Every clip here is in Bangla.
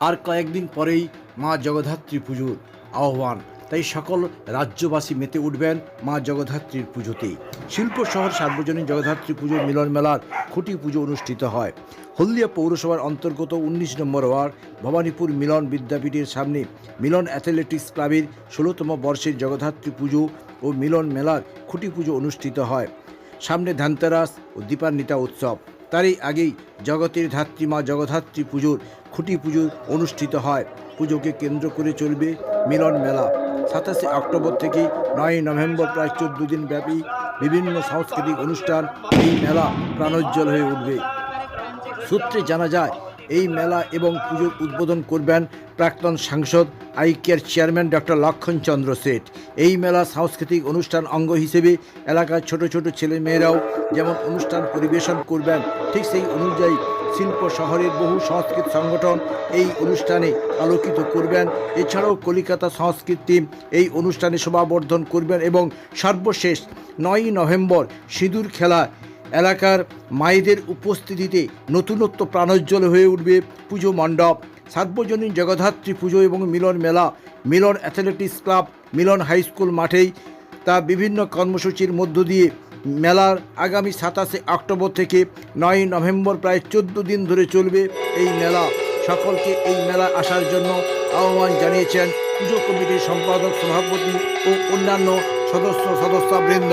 আর কয়েকদিন পরেই মা জগদ্ধাত্রী পুজোর আহ্বান। তাই সকল রাজ্যবাসী মেতে উঠবেন মা জগদ্ধাত্রীর পুজোতেই। শিল্প শহর সার্বজনীন জগদ্ধাত্রী পুজো মিলন মেলার খুঁটি পুজো অনুষ্ঠিত হয়। হলদিয়া পৌরসভার অন্তর্গত উনিশ নম্বর ওয়ার্ড, ভবানীপুর মিলন বিদ্যাপীঠের সামনে মিলন অ্যাথলেটিক্স ক্লাবের ষোলোতম বর্ষের জগদ্ধাত্রী পুজো ও মিলন মেলার খুঁটি পুজো অনুষ্ঠিত হয়। সামনে ধানতেরাস ও দীপান্বিতা উৎসব। তারই আগেই জগতের ধাত্রী মা জগদ্ধাত্রী পুজোর খুঁটি পুজো অনুষ্ঠিত হয়। পুজোকে কেন্দ্র করে চলবে মিলন মেলা। সাতাশে অক্টোবর থেকে নয় নভেম্বর প্রায় চোদ্দ দিন ব্যাপী বিভিন্ন সাংস্কৃতিক অনুষ্ঠান এই মেলা প্রাণোজ্জ্বল হয়ে উঠবে। সূত্রে জানা যায়, এই মেলা এবং পুজোর উদ্বোধন করবেন প্রাক্তন সাংসদ আইকের চেয়ারম্যান ডক্টর লক্ষণ চন্দ্র শেঠ। এই মেলা সাংস্কৃতিক অনুষ্ঠান অঙ্গ হিসেবে এলাকার ছোট ছোট ছেলে মেয়েরাও যেমন অনুষ্ঠান পরিবেশন করবেন, ঠিক সেই অনুযায়ী শিল্প শহরের বহু সংস্কৃত সংগঠন এই অনুষ্ঠানে আলোকিত করবেন। এছাড়াও কলিকাতা সংস্কৃত টিম এই অনুষ্ঠানে শোভাবর্ধন করবেন এবং সর্বশেষ নয়ই নভেম্বর সিঁদুর খেলা, এলাকার মায়েদের উপস্থিতিতে নতুনত্ব প্রাণোজ্জ্বল হয়ে উঠবে পুজো মণ্ডপ। সার্বজনীন জগদ্ধাত্রী পুজো এবং মিলন মেলা, Milan athletics club, Milan high school মাঠেই তা বিভিন্ন কর্মসূচির মধ্য দিয়ে মেলার আগামী সাতাশে অক্টোবর থেকে নয় নভেম্বর প্রায় চোদ্দ দিন ধরে চলবে এই মেলা। সকলকে এই মেলা আসার জন্য আহ্বান জানিয়েছেন পুজো কমিটির সম্পাদক, সভাপতি ও অন্যান্য সদস্য সদস্যবৃন্দ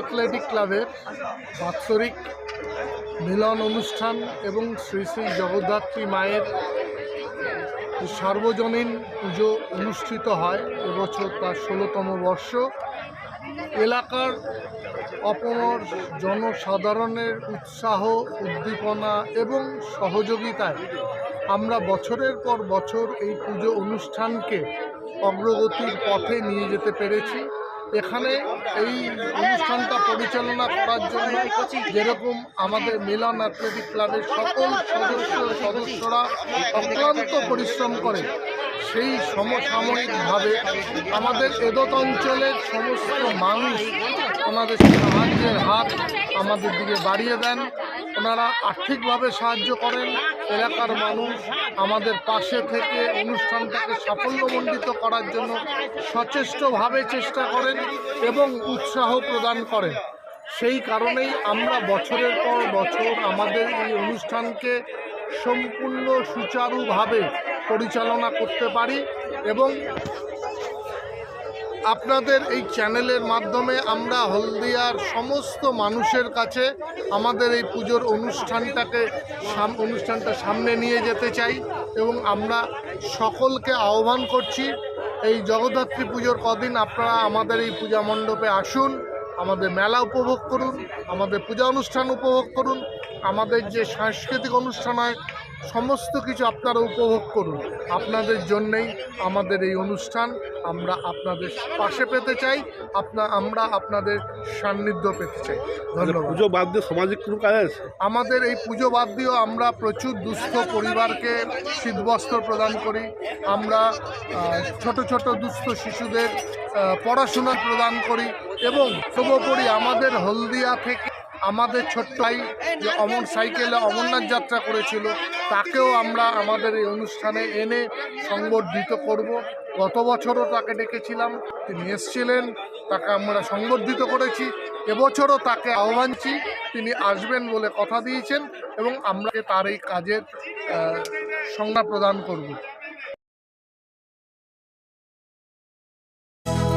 অ্যাথলেটিক ক্লাবের বাৎসরিক মিলন অনুষ্ঠান এবং শ্রী শ্রী জগদ্ধাত্রী মায়ের সার্বজনীন পুজো অনুষ্ঠিত হয় এবছর তার ষোলোতম বর্ষ। এলাকার অপমর জনসাধারণের উৎসাহ, উদ্দীপনা এবং সহযোগিতায় আমরা বছরের পর বছর এই পুজো অনুষ্ঠানকে অগ্রগতির পথে নিয়ে যেতে পেরেছি। এখানে এই অনুষ্ঠানটা পরিচালনা করার জন্য যেরকম আমাদের মিলন অ্যাথলেটিক ক্লাবের সকল সদস্য সদস্যরা অক্লান্ত পরিশ্রম করে, সেই সমসাময়িকভাবে আমাদের এদত অঞ্চলের সমস্ত মানুষ ওনাদের সাহায্যের হাত আমাদের দিকে বাড়িয়ে দেন। ওনারা আর্থিকভাবে সাহায্য করেন এলাকার মানুষ আমাদের পাশে থেকে অনুষ্ঠানটাকে সাফল্যমণ্ডিত করার জন্য সচেষ্টভাবে চেষ্টা করেন এবং উৎসাহ প্রদান করেন। সেই কারণেই আমরা বছরের পর বছর আমাদের এই অনুষ্ঠানকে সম্পূর্ণ সুচারুভাবে পরিচালনা করতে পারি এবং আপনাদের এই চ্যানেলের মাধ্যমে আমরা হলদিয়ার সমস্ত মানুষের কাছে আমাদের এই পুজোর অনুষ্ঠানটাকে অনুষ্ঠানটা সামনে নিয়ে যেতে চাই এবং আমরা সকলকে আহ্বান করছি, এই জগদ্ধাত্রী পুজোর কদিন আপনারা আমাদের এই পূজা মণ্ডপে আসুন, আমাদের মেলা উপভোগ করুন, আমাদের পূজা অনুষ্ঠান উপভোগ করুন, আমাদের যে সাংস্কৃতিক অনুষ্ঠান হয় সমস্ত কিছু আপনারা উপভোগ করুন। আপনাদের জন্যেই আমাদের এই অনুষ্ঠান আমরা আপনাদের পাশে পেতে চাই আপনা আমরা আপনাদের সান্নিধ্য পেতে চাই। ধন্যবাদ। পুজো বাদ দিয়ে সামাজিক কোনো কাজ আছে? আমাদের এই পুজো বাদ দিয়েও আমরা প্রচুর দুস্থ পরিবারকে শীতবস্ত্র প্রদান করি। আমরা ছোট ছোট দুস্থ শিশুদের পড়াশোনা প্রদান করি এবং সর্বোপরি আমাদের হলদিয়া থেকে আমাদের ছোট্ট ভাই যে অমর সাইকেলে অমরনাথ যাত্রা করেছিল, তাকেও আমরা আমাদের এই অনুষ্ঠানে এনে সংবর্ধিত করব। গত বছরও তাকে ডেকেছিলাম, তিনি এসছিলেন, তাকে আমরা সংবর্ধিত করেছি। এবছরও তাকে আহ্বানছি তিনি আসবেন বলে কথা দিয়েছেন এবং আমরা তার এই কাজের সংজ্ঞা প্রদান করব।